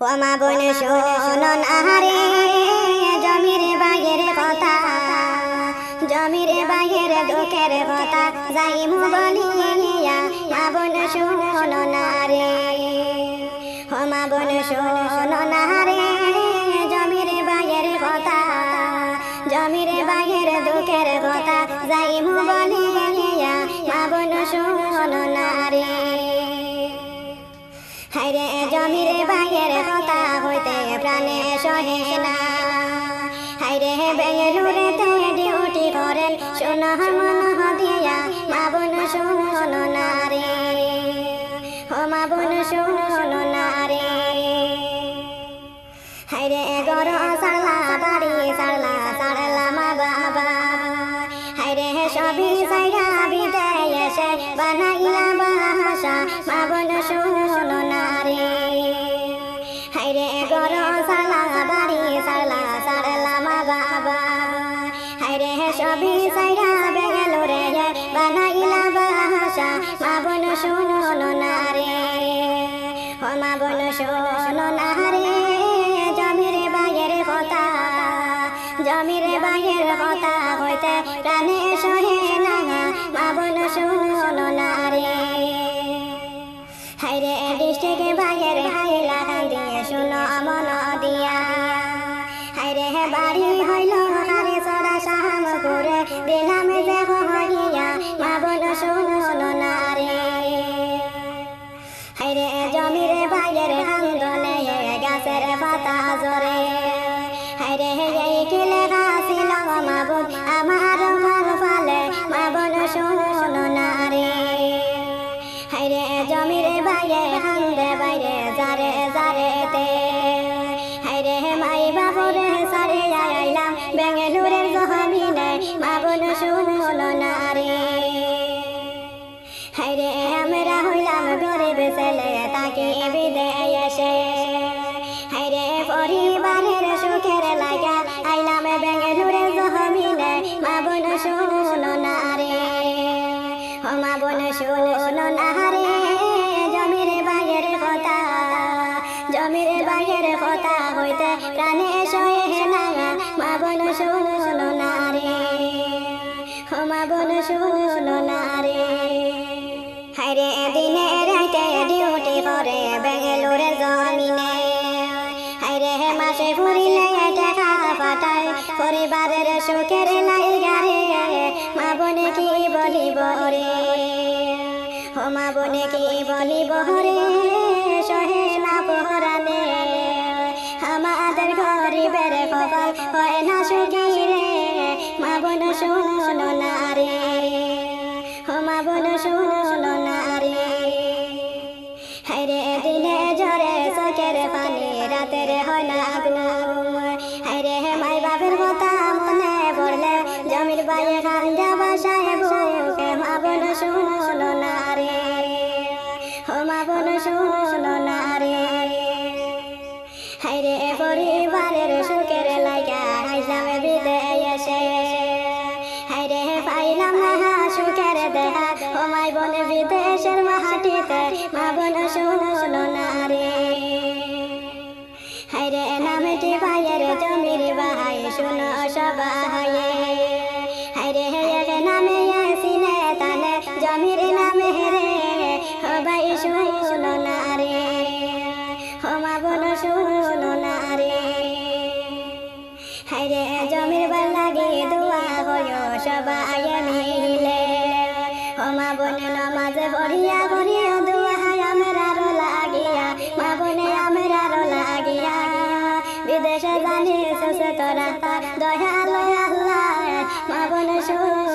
ও মা বোন শোনন আহারে, জমির কথা। জমির বাগের দুঃখের কথা যাইমু বলিয়া মা বোন শোনন মা বোন শোনন আহারে, জমির কথা। জমির বাগের দুঃখের কথা যাইমু বলিয়া মা বোন শোনন হাইরে জমির বাগের কথা হইতে প্রাণে সহে না। হাইরে বেঙ্গলুরেতে ডিউটি করেন শোনা মন দিয়া মা শোনো না রে। ও শোনো না হাইরে গর সারলা বাড়ি সারলা সারলা মা বাবা। হাইরে সবই সবই সাইরা রে বানাইলা বাসা মা বোন শুনো না রে কিলে গাছিল মাবুদ, আমার ঘর ফালে মা বোন শোনো হাইরে জমির বাইরে হান্দে বাইরে জারে জারেতে হাইরে মাই বাবুরে সারে আইলাম বেঙ্গালুরের জমিনে মা বোন শোনো না রে হাইরে আমরা হইলাম গরিব ছেলে, তাকে বিদেয় এসে মা বোন শোনো না রে জমির কথা। জমির কথা হইতে প্রাণে না মা বোন শোনো মা বোন শোনো হাইরে রাইতে ডিউটি করে বেঙ্গালুরে জমিনে। হাইরে মাসে ফুরিলে টাকা পরিবারের সুখের মা বনে কি বলিব রে ও মা বনে কি বলিব রে সহে না পহরানে। আমাদের গরিবের কপাল হয় না সুখী রে। মা বোন শোনো না রে। ও মা বোন শোনো না রে। হাইরে দিনে জরে চোখের পানি রাতের হয় না ঘুম হাইরে মাই বাপের কথা মনে পড়লে জমির বাইরে খান্দা পাইলাম না সুখের দেহা মাই বোন, বিদেশের মাটিতে মা বোন, শোনো না রে। হাইরে নামটি ভাইয়ের জমির ভাই শুনো সবাই। হাইরে এক নামে আসিনে তানে, জমির নামে রে। ও শুনো না রে। ও বোন, শুনো না রে। হাইরে সবাই মিলে ও মা বোন, নমাজে পড়িয়া করিয়া দোয়া আমরারও লাগিয়া। মা বোনে শেষে তোরা দয়ালয় আল্লাহ। মা বোন না